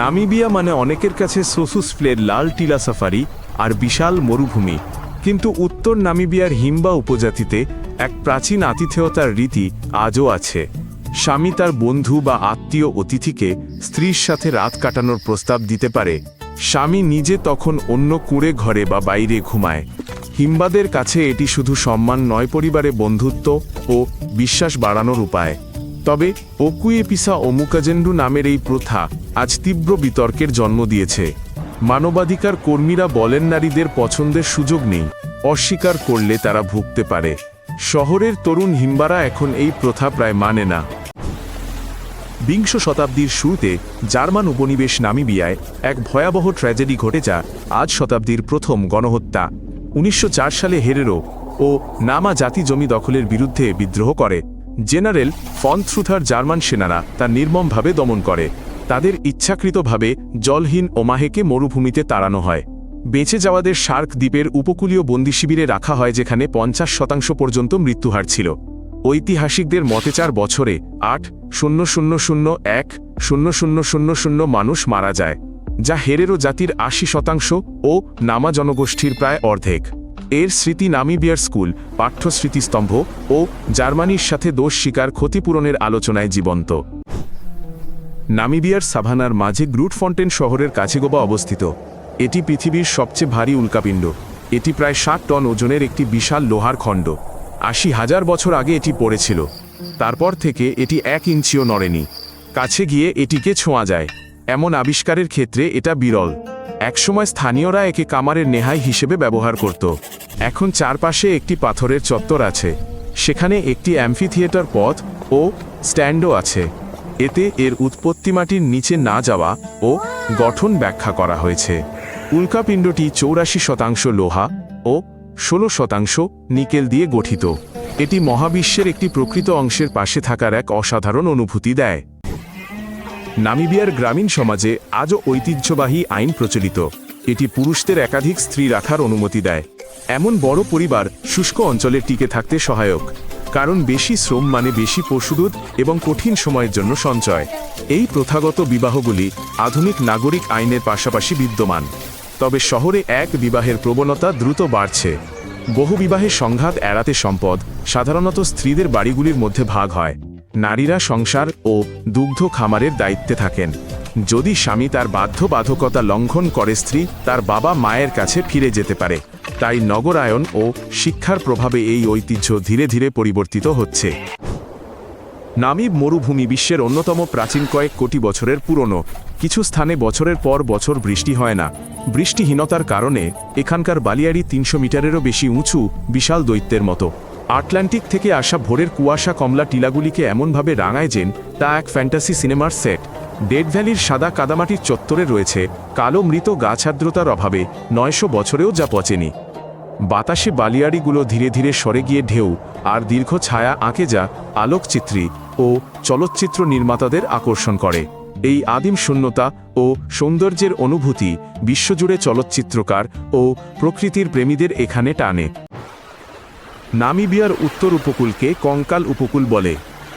Namibia মানে অনেকের কাছে সোসুসফ্লের লাল টিলা সাফারি আর বিশাল মরুভূমি। কিন্তু উত্তর নামিবিয়ার হিম্বা উপজাতিতে এক প্রাচীন আতিথেয়তার রীতি আজও আছে। স্বামী তার বন্ধু বা আত্মীয় অতিথিকে স্ত্রীর সাথে রাত কাটানোর প্রস্তাব দিতে পারে। স্বামী নিজে তখন অন্য কুঁড়ে ঘরে বা বাইরে ঘুমায়। হিম্বাদের কাছে এটি শুধু সম্মান নয়, পরিবারে বন্ধুত্ব ও বিশ্বাস বাড়ানোর উপায়। তবে, ওকুয়েপিসা ওমুকাজেন্ডু নামের এই প্রথা আজ তীব্র বিতর্কের জন্ম দিয়েছে। মানবাধিকার কর্মীরা বলেন নারীদের পছন্দের সুযোগ নেই, অস্বীকার করলে তারা ভুগতে পারে। শহরের তরুণ হিম্বারা এখন এই প্রথা প্রায় মানে না। বিংশ শতাব্দীর শুরুতে জার্মান উপনিবেশ নামিবিয়ায় এক ভয়াবহ ট্র্যাজেডি ঘটে যা আজ শতাব্দীর প্রথম গণহত্যা। উনিশশো চার সালে হেরেরো ও নামা জাতি জমি দখলের বিরুদ্ধে বিদ্রোহ করে। জেনারেল ফনথ্রুথার জার্মান সেনারা তা নির্মমভাবে দমন করে। তাদের ইচ্ছাকৃতভাবে জলহীন ওমাহেকে মরুভূমিতে তাড়ানো হয়। বেঁচে যাওয়াদের শার্ক দ্বীপের উপকূলীয় বন্দি শিবিরে রাখা হয় যেখানে পঞ্চাশ শতাংশ পর্যন্ত মৃত্যুহার ছিল। ঐতিহাসিকদের মতে চার বছরে আট, শূন্য শূন্য শূন্য, এক, শূন্য শূন্য শূন্য শূন্য মানুষ মারা যায়, যা হেরেরো জাতির আশি শতাংশ ও নামা জনগোষ্ঠীর প্রায় অর্ধেক। এর স্মৃতি নামিবিয়ার স্কুল পাঠ্য স্মৃতিস্তম্ভ ও জার্মানির সাথে দোষ স্বীকার ক্ষতিপূরণের আলোচনায় জীবন্ত। নামিবিয়ার সাভানার মাঝে গ্রুট ফন্টেন শহরের কাছেগোবা অবস্থিত। এটি পৃথিবীর সবচেয়ে ভারী উল্কাপিণ্ড। এটি প্রায় ষাট টন ওজনের একটি বিশাল লোহার খণ্ড। আশি হাজার বছর আগে এটি পড়েছিল। তারপর থেকে এটি এক ইঞ্চিও নড়েনি। কাছে গিয়ে এটিকে ছোঁয়া যায়। এমন আবিষ্কারের ক্ষেত্রে এটা বিরল। একসময় স্থানীয়রা একে কামারের নেহাই হিসেবে ব্যবহার করত। এখন চারপাশে একটি পাথরের চত্বর আছে। সেখানে একটি অ্যাম্ফিথিয়েটার পথ ও স্ট্যান্ডও আছে। এতে এর উৎপত্তি মাটির নিচে না যাওয়া ও গঠন ব্যাখ্যা করা হয়েছে। উল্কাপিণ্ডটি চৌরাশি শতাংশ লোহা ও ষোলো শতাংশ নিকেল দিয়ে গঠিত। এটি মহাবিশ্বের একটি প্রকৃত অংশের পাশে থাকার এক অসাধারণ অনুভূতি দেয়। নামিবিয়ার গ্রামীণ সমাজে আজও ঐতিহ্যবাহী আইন প্রচলিত। এটি পুরুষদের একাধিক স্ত্রী রাখার অনুমতি দেয়। এমন বড় পরিবার শুষ্ক অঞ্চলে টিকে থাকতে সহায়ক, কারণ বেশি শ্রম মানে বেশি পশুদুধ এবং কঠিন সময়ের জন্য সঞ্চয়। এই প্রথাগত বিবাহগুলি আধুনিক নাগরিক আইনের পাশাপাশি বিদ্যমান। তবে শহরে এক বিবাহের প্রবণতা দ্রুত বাড়ছে। বহুবিবাহের সংঘাত এড়াতে সম্পদ সাধারণত স্ত্রীদের বাড়িগুলির মধ্যে ভাগ হয়। নারীরা সংসার ও দুগ্ধ খামারের দায়িত্বে থাকেন। যদি স্বামী তার বাধ্যবাধকতা লঙ্ঘন করে স্ত্রী, তার বাবা মায়ের কাছে ফিরে যেতে পারে। তাই নগরায়ন ও শিক্ষার প্রভাবে এই ঐতিহ্য ধীরে ধীরে পরিবর্তিত হচ্ছে। নামিব মরুভূমি বিশ্বের অন্যতম প্রাচীন কয়েক কোটি বছরের পুরনো। কিছু স্থানে বছরের পর বছর বৃষ্টি হয় না। বৃষ্টিহীনতার কারণে এখানকার বালিয়াড়ি তিনশো মিটারেরও বেশি উঁচু, বিশাল দৈত্যের মতো। আটলান্টিক থেকে আসা ভোরের কুয়াশা কমলা টিলাগুলিকে এমনভাবে রাঙায় যেন তা এক ফ্যান্টাসি সিনেমার সেট। ডেড ভ্যালির সাদা কাদামাটির চত্বরে রয়েছে কালো মৃত গাছাদ্রতার অভাবে নয়শো বছরেও যা পচেনি। বাতাসে বালিয়াড়িগুলো ধীরে ধীরে সরে গিয়ে ঢেউ আর দীর্ঘ ছায়া আঁকে যা আলোকচিত্রী ও চলচ্চিত্র নির্মাতাদের আকর্ষণ করে। এই আদিম শূন্যতা ও সৌন্দর্যের অনুভূতি বিশ্বজুড়ে চলচ্চিত্রকার ও প্রকৃতির প্রেমীদের এখানে টানে। নামিবিয়ার উত্তর উপকূলকে কঙ্কাল উপকূল বলে।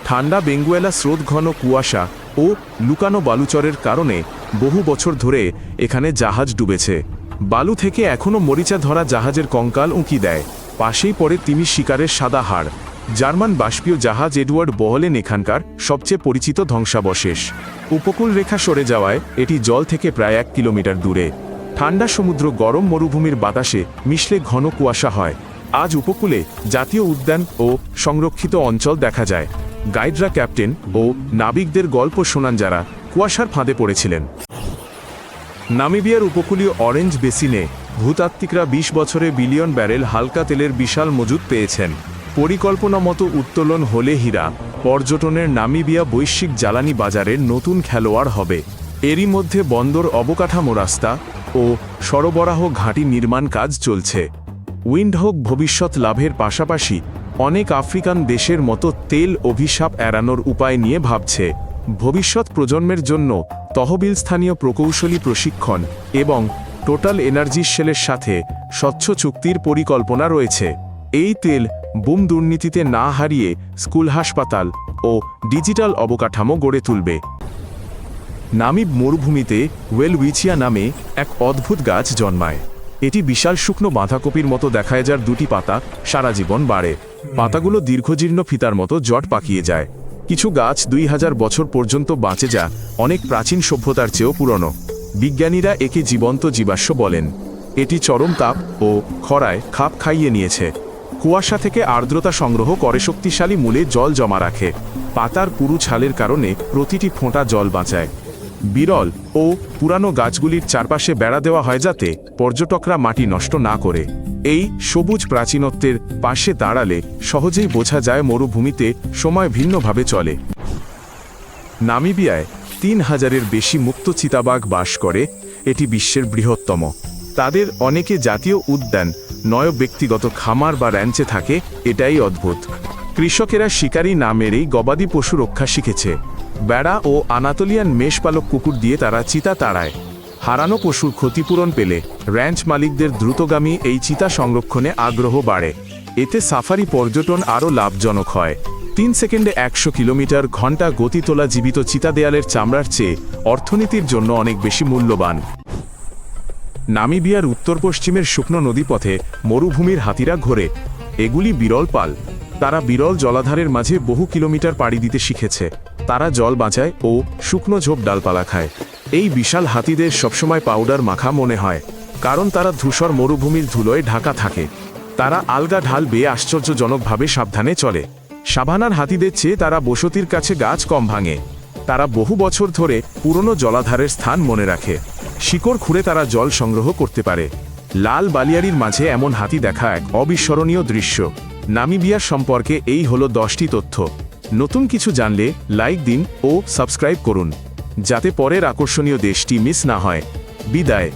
ঠান্ডা বেঙ্গুয়েলা স্রোত ঘন কুয়াশা ও লুকানো বালুচরের কারণে বহু বছর ধরে এখানে জাহাজ ডুবেছে। বালু থেকে এখনও মরিচা ধরা জাহাজের কঙ্কাল উঁকি দেয়। পাশেই পড়ে তিমি শিকারের সাদা হাড়। জার্মান বাষ্পীয় জাহাজ এডওয়ার্ড বহলেন এখানকার সবচেয়ে পরিচিত ধ্বংসাবশেষ। উপকূল রেখা সরে যাওয়ায় এটি জল থেকে প্রায় এক কিলোমিটার দূরে। ঠান্ডা সমুদ্র গরম মরুভূমির বাতাসে মিশলে ঘন কুয়াশা হয়। আজ উপকূলে জাতীয় উদ্যান ও সংরক্ষিত অঞ্চল দেখা যায়। গাইডরা ক্যাপ্টেন ও নাবিকদের গল্প শোনান যারা কুয়াশার ফাঁদে পড়েছিলেন। নামিবিয়ার উপকূলীয় অরেঞ্জ বেসিনে ভূতাত্ত্বিকরা ২০ বছরে বিলিয়ন ব্যারেল হালকা তেলের বিশাল মজুদ পেয়েছেন। পরিকল্পনা মতো উত্তোলন হলে হীরা পর্যটনের নামিবিয়া বৈশ্বিক জ্বালানি বাজারের নতুন খেলোয়াড় হবে। এরই মধ্যে বন্দর অবকাঠামো রাস্তা ও সরবরাহ ঘাঁটি নির্মাণ কাজ চলছে। উইন্ডহোক ভবিষ্যৎ লাভের পাশাপাশি অনেক আফ্রিকান দেশের মতো তেল অভিশাপ এড়ানোর উপায় নিয়ে ভাবছে। ভবিষ্যৎ প্রজন্মের জন্য তহবিল স্থানীয় প্রকৌশলী প্রশিক্ষণ এবং টোটাল এনার্জি সেলের সাথে স্বচ্ছ চুক্তির পরিকল্পনা রয়েছে। এই তেল বুম দুর্নীতিতে না হারিয়ে স্কুল হাসপাতাল ও ডিজিটাল অবকাঠামো গড়ে তুলবে। নামিব মরুভূমিতে ওয়েলউইচিয়া নামে এক অদ্ভুত গাছ জন্মায়। এটি বিশাল শুকনো বাঁধাকপির মতো দেখায় যার দুটি পাতা সারা জীবন বাড়ে। পাতাগুলো দীর্ঘজীর্ণ ফিতার মতো জট পাকিয়ে যায়। কিছু গাছ দুই হাজার বছর পর্যন্ত বাঁচে যা অনেক প্রাচীন সভ্যতার চেয়েও পুরনো। বিজ্ঞানীরা একে জীবন্ত জীবাশ্ম বলেন। এটি চরম তাপ ও খরায় খাপ খাইয়ে নিয়েছে। কুয়াশা থেকে আর্দ্রতা সংগ্রহ করে শক্তিশালী মূলে জল জমা রাখে। পাতার পুরু ছালের কারণে প্রতিটি ফোঁটা জল বাঁচায়। বিরল ও পুরানো গাছগুলির চারপাশে বেড়া দেওয়া হয় যাতে পর্যটকরা মাটি নষ্ট না করে। এই সবুজ প্রাচীনত্বের পাশে দাঁড়ালে সহজেই বোঝা যায় মরুভূমিতে সময় ভিন্নভাবে চলে। নামিবিয়ায় তিন হাজারের বেশি মুক্ত চিতাবাঘ বাস করে, এটি বিশ্বের বৃহত্তম। তাদের অনেকে জাতীয় উদ্যান নয় ব্যক্তিগত খামার বা র্যাঞ্চে থাকে, এটাই অদ্ভুত। কৃষকেরা শিকারী না মেরেই গবাদি পশু রক্ষা শিখেছে। বেড়া ও আনাতোলিয়ান মেষপালক কুকুর দিয়ে তারা চিতা তাড়ায়। হারানো পশুর ক্ষতিপূরণ পেলে র্যাঞ্চ মালিকদের দ্রুতগামী এই চিতা সংরক্ষণে আগ্রহ বাড়ে। এতে সাফারি পর্যটন আরও লাভজনক হয়। তিন সেকেন্ডে একশো কিলোমিটার ঘণ্টা গতি তোলা জীবিত চিতা দেয়ালের চামড়ার চেয়ে অর্থনীতির জন্য অনেক বেশি মূল্যবান। নামিবিয়ার উত্তর পশ্চিমের শুকনো নদীপথে মরুভূমির হাতিরা ঘোরে। এগুলি বিরল পাল। তারা বিরল জলাধারের মাঝে বহু কিলোমিটার পাড়ি দিতে শিখেছে। তারা জল বাঁচায় ও শুকনো ঝোপ ডালপালা খায়। এই বিশাল হাতিদের সবসময় পাউডার মাখা মনে হয়, কারণ তারা ধূসর মরুভূমির ধুলোয় ঢাকা থাকে। তারা আলগা ঢাল বেয়ে আশ্চর্যজনকভাবে সাবধানে চলে। সাভানার হাতিদের চেয়ে তারা বসতির কাছে গাছ কম ভাঙে। তারা বহু বছর ধরে পুরনো জলাধারের স্থান মনে রাখে। শিকড় খুঁড়ে তারা জল সংগ্রহ করতে পারে। লাল বালিয়ারির মাঝে এমন হাতি দেখা এক অবিস্মরণীয় দৃশ্য। নামিবিয়ার সম্পর্কে এই হলো দশটি তথ্য। নতুন কিছু জানলে লাইক দিন ও সাবস্ক্রাইব করুন, যাতে পরের আকর্ষণীয় দেশটি মিস না হয়। বিদায়।